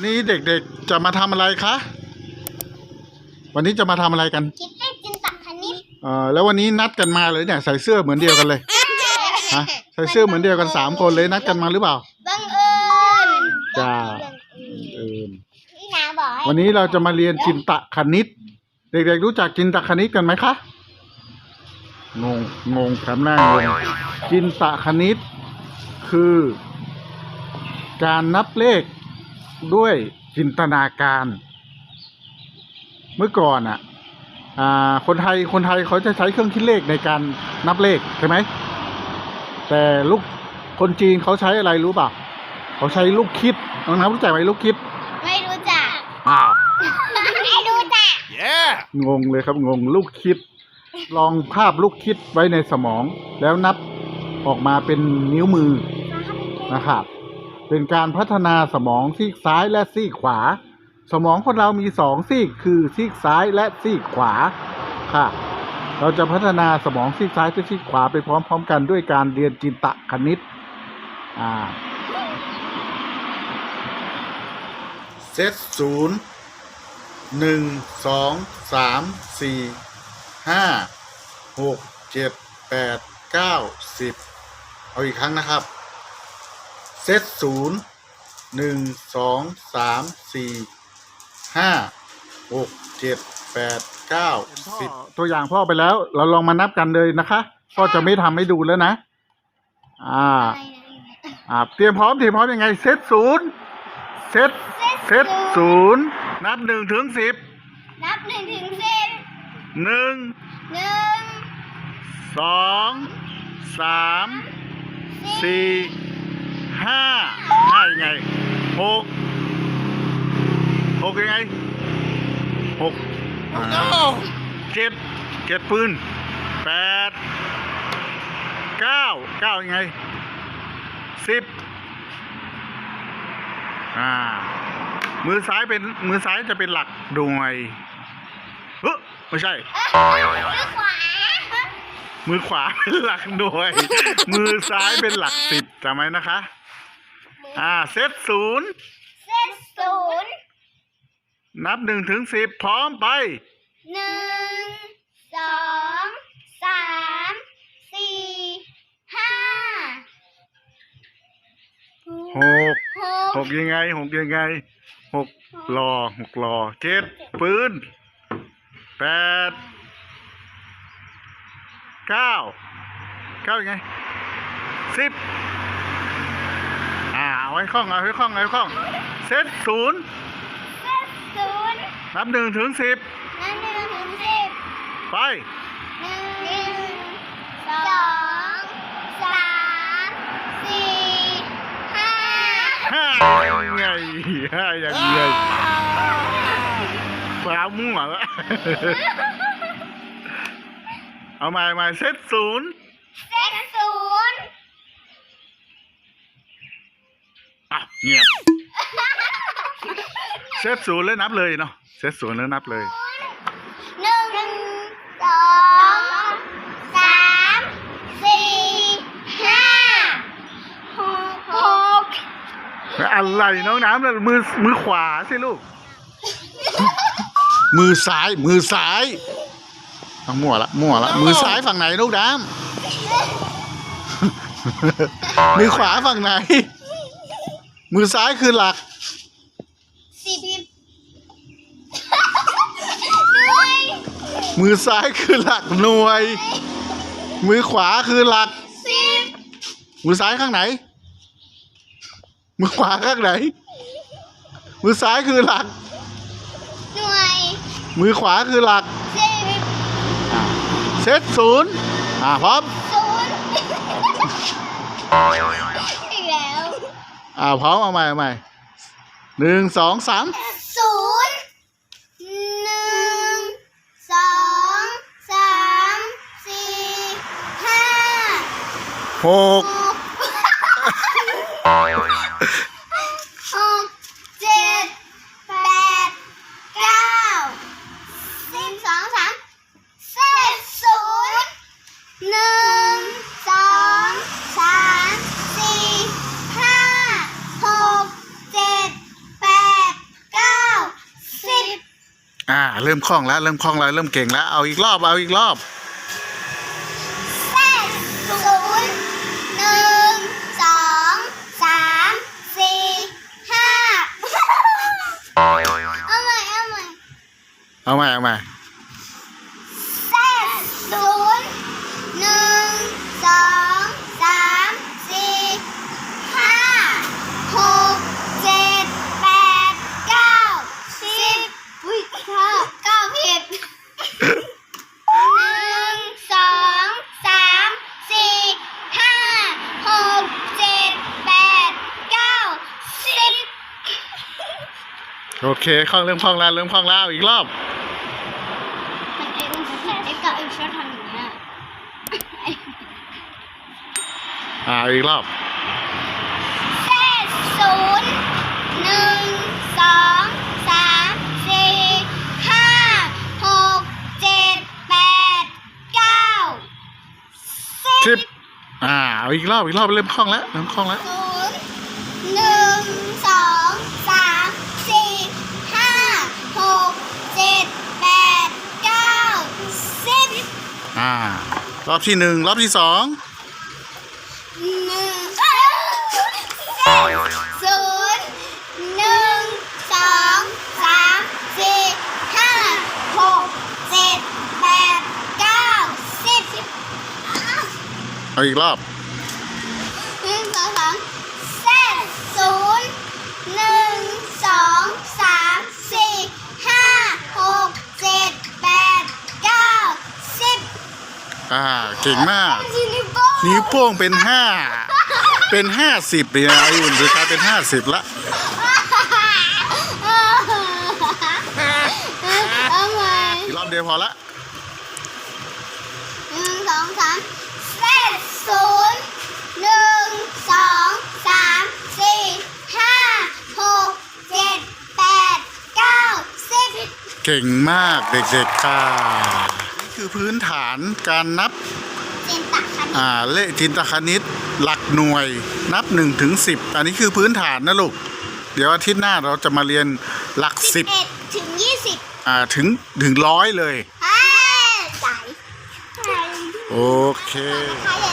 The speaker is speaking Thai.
วันนี้เด็กๆจะมาทำอะไรคะ วันนี้จะมาทำอะไรกัน คิดเลขจินตคณิตเอ่อแล้ววันนี้นัดกันมาเลยเนี่ยใส่เสื้อเหมือนเดียวกันเลยฮะใส่เสื้อเหมือนเดียวกันสามคนเลยนัดกันมาหรือเปล่า บังเอิญจ้า เอเออพี่นาบอกให้วันนี้เราจะมาเรียนจินตคณิต เด็กๆรู้จักจินตคณิตกันไหมคะ งง งงทำหน้างงจินตคณิตคือ การนับเลข ด้วยจินตนาการ เมื่อก่อนอะอ่าคนไทยคนไทยเขาจะใช้เครื่องคิดเลขในการนับเลขใช่ไหม แต่ลูกคนจีนเขาใช้อะไรรู้ป่ะเขาใช้ลูกคิดน้องน้ำรู้จักไหมลูกคิด ไม่รู้จักอ้าวไม่รู้จักงงเลยครับงงลูกคิด ลองภาพลูกคิดไว้ในสมอง แล้วนับออกมาเป็นนิ้วมือนะครับ เป็นการพัฒนาสมองซีกซ้ายและซีกขวา สมองคนเรามีสองซีกคือซีกซ้ายและซีกขวาค่ะ เราจะพัฒนาสมองซีกซ้ายและซีกขวาไปพร้อม ๆ กันด้วยการเรียนจินตคณิตอ่าเซตศูนย์หนึ่งสองสามสี่ห้าหกเจ็ดแปดเก้าสิบเอาอีกครั้งนะครับ ซตศูนย์หนึ่งสองสามสี่ห้าหกเจ็ดแปดเก้าสิบตัวอย่างพ่อไปแล้ว เราลองมานับกันเลยนะคะพ่อจะไม่ทำให้ดูแล้วนะ อ่า อ่า เตรียมพร้อมเตรียมพร้อมยังไง เซตศูนย์เซตเซตศูนย์นับหนึ่งถึงสิบนับหนึ่งถึงสิบหนึ่งหนึ่งสองสามสี่ ห้าห้ายังไงหกหกยังไงหกอ่าเจ็ดเจ็ดปืนแปดเก้าเก้ายังไงสิบอ่า มือซ้ายเป็นมือซ้ายจะเป็นหลักหน่วยเฮ้ยไม่ใช่เอ้ยมือขวามือขวาเป็นหลักหน่วย มือซ้ายเป็นหลักสิบจำไว้นะคะ อ่าเซตศูนย์เส้นศูนย์นับหนึ่งถึงสิบพร้อมไปหนึ่งสองสามสี่ห้าหกหหกกยังไงหกยังไงหกรอหกรอเจ็ดปืนแปดเก้าเก้ายังไงสิบ อ่าเอาไว้คล่องเอาไว้คล่องเอาไว้คล่อง เซตศูนย์เส้นศูนย์นับหนึ่งถึงสิบนับหนึ่งถึงสิบไป หนึ่งสองสามสี่ห้าห้ายังไงห้ายังไงฟ้ามั่วละ เอาใหม่ใหม่เซตศูนย์ เส้นศูนย์ อะเงียบเซตศูนย์แล้วนับเลยเนาะเซตศูนย์แล้วนับเลยหนึ่งสองสามสี่ห้าหกหกอะไรน้องน้ำน่ะมือมือขวาสิลูก มือซ้ายมือซ้ายเอามั่วละมั่วละมือซ้ายฝั่งไหนลูกน้ำมือขวาฝั่งไหน มือซ้ายคือหลักสิบด้วยมือซ้ายคือหลักหน่วย มือขวาคือหลัก สิบมือซ้ายข้างไหน มือขวาข้างไหน มือซ้ายคือหลัก หน่วยมือขวาคือหลัก สิบเซตศูนย์อ่าพร้อม ศูนย์อีกแล้ว อ่าพร้อมเอาใหม่เอาใหม่หนึ่งสองสามศูนย์หนึ่งสองสามสี่ห้าหก หกหกเจ็ดแปดเก้าสิบสองสามเศษศูนย์หนึ่งสองสามสี่ห้าหกเจ็ดแปด อ่า เริ่มคล่องแล้ว เริ่มคล่องแล้วเริ่มเก่งแล้ว เอาอีกรอบ เอาอีกรอบเศษศูนย์หนึ่งสองสามสี่ห้าเอาใหม่เอาใหม่เอาใหม่เอาใหม่เศษศูนย์หนึ่งสองสามสี่ห้าหกเจ็ดแปดเก้าสิบอุ้ยเก้าเก้าผิด หนึ่งสองสามสี่ห้าหกเจ็ดแปดเก้าสิบ โอเคคล่องเริ่มคล่องแล้วเริ่มคล่องแล้วอีกรอบมันเอ็กซ์มันเอ็กซ์กับเอ็กซ์ชอบทำอย่างเงี้ยอ่าเอาอีกรอบเศษศูนย์หนึ่งสองสามสี่ห้าหกเจ็ดแปดเก้าสิบอ่าเอาอีกรอบอีกรอบเริ่มคล่องแล้วเริ่มคล่องแล้ว ศูนย์หนึ่งสองสามสี่ห้าหกเจ็ดแปดเก้าสิบ อ่ารอบที่หนึ่งรอบที่สองหนึ่งศูนย์หนึ่งสองสามสี่ห้าหกเจ็ดแปดเก้าสิบเอาอีกรอบ หนึ่งสองสามเศษศูนย์หนึ่งสองสามสี่ห้าหกเจ็ดแปดเก้าสิบ อ่าเก่งมากยูนิโป้นิ้วโป้งเป็นห้าเป็นห้าสิบเลยนะอายุนจะกลายเป็นห้าสิบละเอาใหม่อีกรอบเดียวพอละหนึ่งสองสามเศษศูนย์หนึ่งสองสามสี่ห้าหกเจ็ดแปดเก้าสิบ เก่งมากเด็กๆค่ะนี่คือ พื้นฐานการนับเจนตักคันอ่าเลขจินตคณิตหลักหน่วยนับหนึ่งถึงสิบอันนี้คือพื้นฐานนะลูก เดี๋ยวอาทิตย์หน้าเราจะมาเรียนหลักสิบเอ็ดถึงยี่สิบอ่าถึงถึงร้อยเลยอ่าใส่ใส่โอเคนะคะอย่า